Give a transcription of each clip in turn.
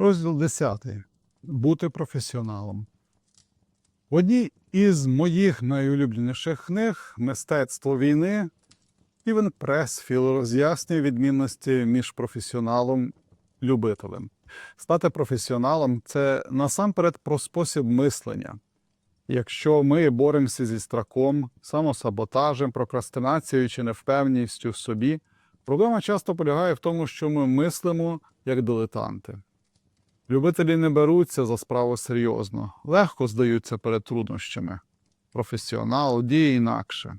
Розділ 10. Бути професіоналом. В одній із моїх найулюбленіших книг Мистецтво війни Івен Пресфіл роз'яснює відмінності між професіоналом і любителем. Стати професіоналом це насамперед про спосіб мислення. Якщо ми боремося зі страхом, самосаботажем, прокрастинацією чи невпевненістю в собі, проблема часто полягає в тому, що ми мислимо як дилетанти. Любителі не беруться за справу серйозно, легко здаються перед труднощами. Професіонал діє інакше.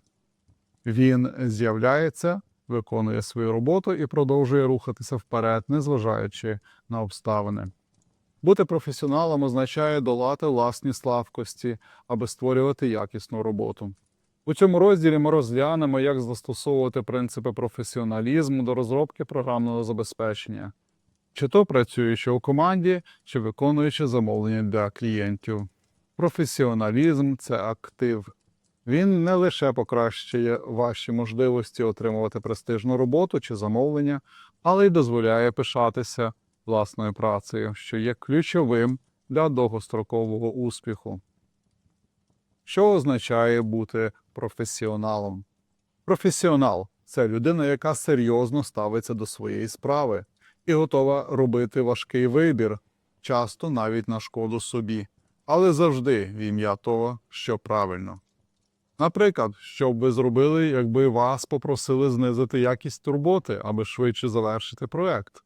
Він з'являється, виконує свою роботу і продовжує рухатися вперед, незважаючи на обставини. Бути професіоналом означає долати власні слабкості, аби створювати якісну роботу. У цьому розділі ми розглянемо, як застосовувати принципи професіоналізму до розробки програмного забезпечення, чи то працюючи у команді, чи виконуючи замовлення для клієнтів. Професіоналізм це актив. Він не лише покращує ваші можливості отримувати престижну роботу чи замовлення, але й дозволяє пишатися власною працею, що є ключовим для довгострокового успіху. Що означає бути професіоналом? Професіонал це людина, яка серйозно ставиться до своєї справи і готова робити важкий вибір, часто навіть на шкоду собі, але завжди в ім'я того, що правильно. Наприклад, що б ви зробили, якби вас попросили знизити якість роботи, аби швидше завершити проект?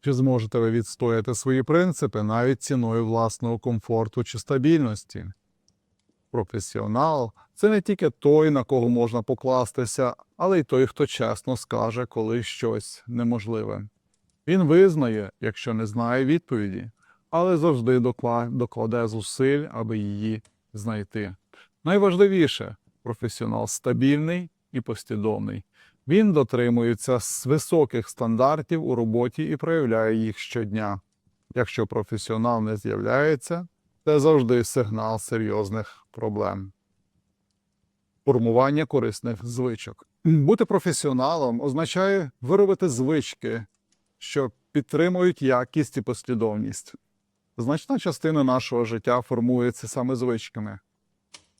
Чи зможете ви відстояти свої принципи навіть ціною власного комфорту чи стабільності? Професіонал це не тільки той, на кого можна покластися, але й той, хто чесно скаже, коли щось неможливе. Він визнає, якщо не знає відповіді, але завжди докладе зусиль, аби її знайти. Найважливіше професіонал стабільний і послідовний. Він дотримується високих стандартів у роботі і проявляє їх щодня. Якщо професіонал не з'являється, це завжди сигнал серйозних проблем. Формування корисних звичок. Бути професіоналом означає виробити звички, що підтримують якість і послідовність. Значна частина нашого життя формується саме звичками,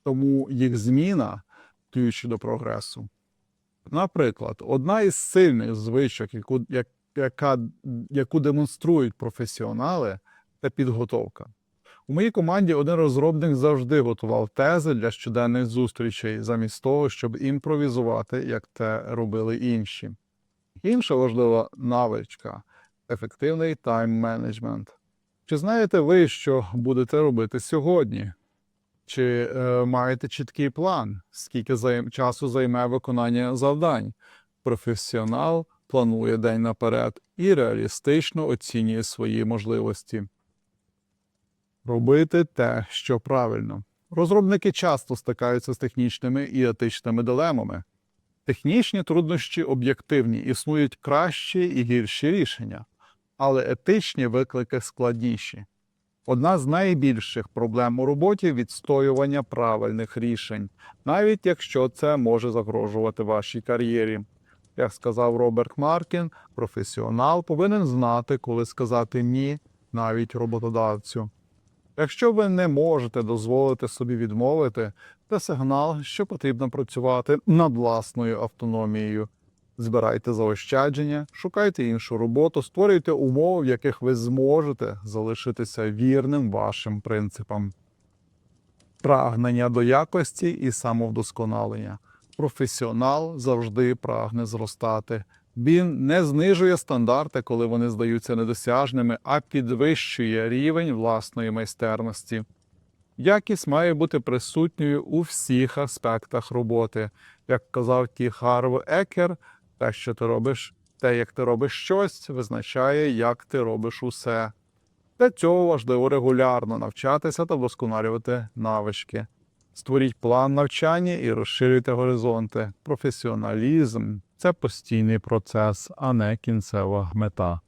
тому їх зміна ключ до прогресу. Наприклад, одна із сильних звичок, яку, як, яка, яку демонструють професіонали, це підготовка. У моїй команді один розробник завжди готував тези для щоденних зустрічей, замість того, щоб імпровізувати, як це робили інші. Інша важлива навичка ефективний тайм-менеджмент. Чи знаєте ви, що будете робити сьогодні? Чи е, маєте чіткий план, скільки займ, часу займе виконання завдань? Професіонал планує день наперед і реалістично оцінює свої можливості. Робити те, що правильно. Розробники часто стикаються з технічними і етичними дилемами. Технічні труднощі об'єктивні, існують кращі і гірші рішення, але етичні виклики складніші. Одна з найбільших проблем у роботі відстоювання правильних рішень, навіть якщо це може загрожувати вашій кар'єрі. Як сказав Роберт Маркін, професіонал повинен знати, коли сказати ні навіть роботодавцю. Якщо ви не можете дозволити собі відмовити, це сигнал, що потрібно працювати над власною автономією. Збирайте заощадження, шукайте іншу роботу, створюйте умови, в яких ви зможете залишитися вірним вашим принципам. Прагнення до якості і самовдосконалення. Професіонал завжди прагне зростати. Він не знижує стандарти, коли вони здаються недосяжними, а підвищує рівень власної майстерності. Якість має бути присутньою у всіх аспектах роботи. Як казав Ті Харв Екер, те, що ти робиш, те, як ти робиш щось, визначає, як ти робиш усе. Для цього важливо регулярно навчатися та вдосконалювати навички. Створіть план навчання і розширюйте горизонти. Професіоналізм це постійний процес, а не кінцева мета.